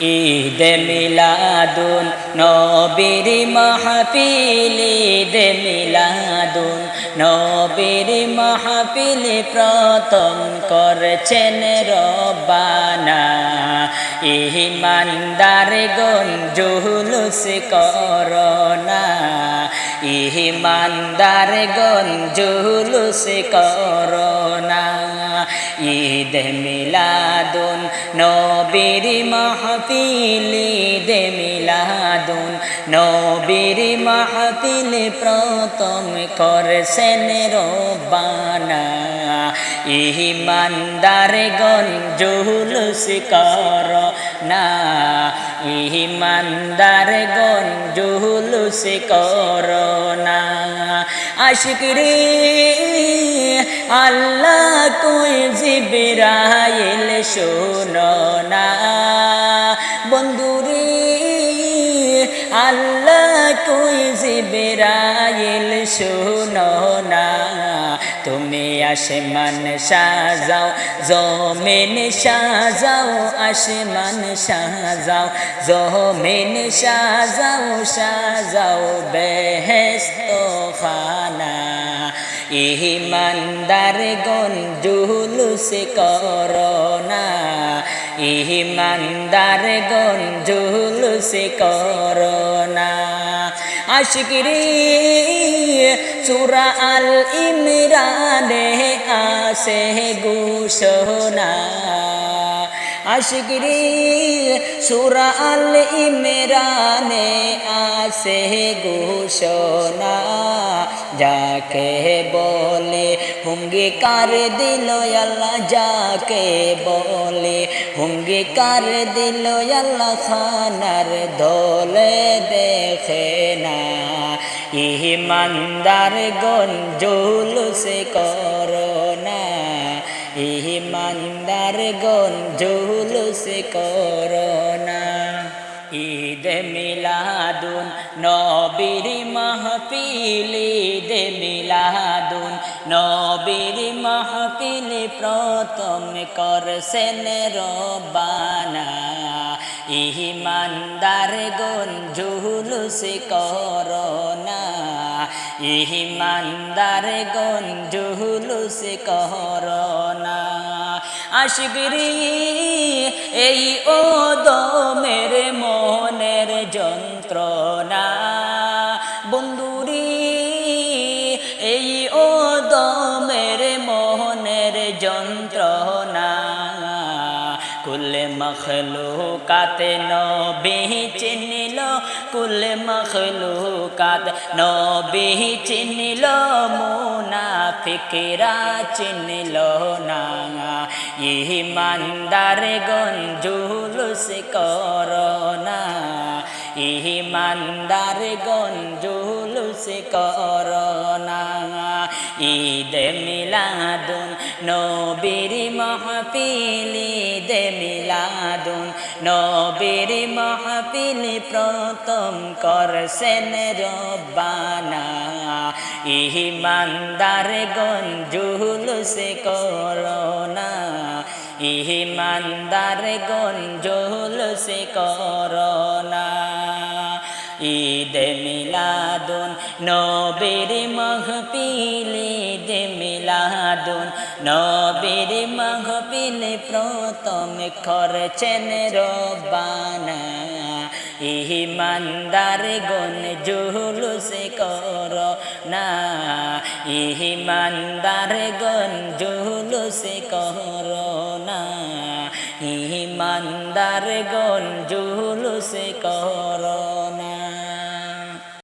ঈদ মিলাদুন, নবীর মাহফিল, ঈদ মিলাদুন, নবীর মাহফিল প্রথম করছেন রব্বানা। ইহিমানদার গন জুলুস করোনা। ইহিমানদার গন জুলুস করোনা। ঈদ মিলাদুন, নবীর মাহফিল, ঈদ মিলাদুন, নবীর মাহফিল প্রথম করছেন রব্বানা। ইহিমানদার গন জুলুস কর না ইহিমানদার গন জুলুস করোনা। না আশিকরি আল্লাহ তুই জিবরাইল শোনো না। বন্ধুরে আল্লাহ তুই জিবরাইল শোনো না। তুমি আসমান সাজাও, জমিন সাজাও, আসমান সাজাও, জমিন সাজাও সাজাও বেহেস্ত খানা ইহিমানদার গন জুলুস করোনা। ইহিমানদার গন জুলুস করোনা। আশিকিরি, সুরা আল ইমরানে আসে ঘোষণা। আশিকিরি, সুরা আল ইমরানে আসে ঘোষণা। যাকে বলে, হুঙ্গিকার দিল আল্লাহ, যাকে বলে, হুঙ্গিকার দিল আল্লাহ, খানার দলে দেখে না ইহিমানদার গন জুলুস করোনা। ইহিমানদার গন জুলুস করোনা। ঈদ মিলাদুন, নবীর মাহফিল, ঈদ মিলাদুন, নবীর মাহফিল প্রথম করছেন রবানা ইহিমানদার গন জুলুস করোনা। ইহিমানদার গন জুলুস করোনা। আশগিরি এই ও দমের মনের যন্ত্রণা কুল মখলু কাতে নবী চিনিল, কুল মখলু কাত নবী চিনিল, মুনাফিকরা চিনিল না ইমানদার গন জুলুস করোনা ইমানদার গন জুলুস করোনা ঈদ মিলাদুন নবীর মাহফিল, ঈদ মিলাদুন নবীর মাহফিল প্রথম করছেন রব্বানা। ইহিমানদার গন জুলুস করোনা। ইহিমানদার গন জুলুস করোনা। ঈদ মিলাদুন, নবীর মহফিল, ঈদ মিলাদুন। নবীর মহফিল প্রথম করছেন রব্বানা। ইহিমানদার গন জুলুস কর না ইহিমানদার গন জুলুস কর না ইহিমানদার গন জুলুস কর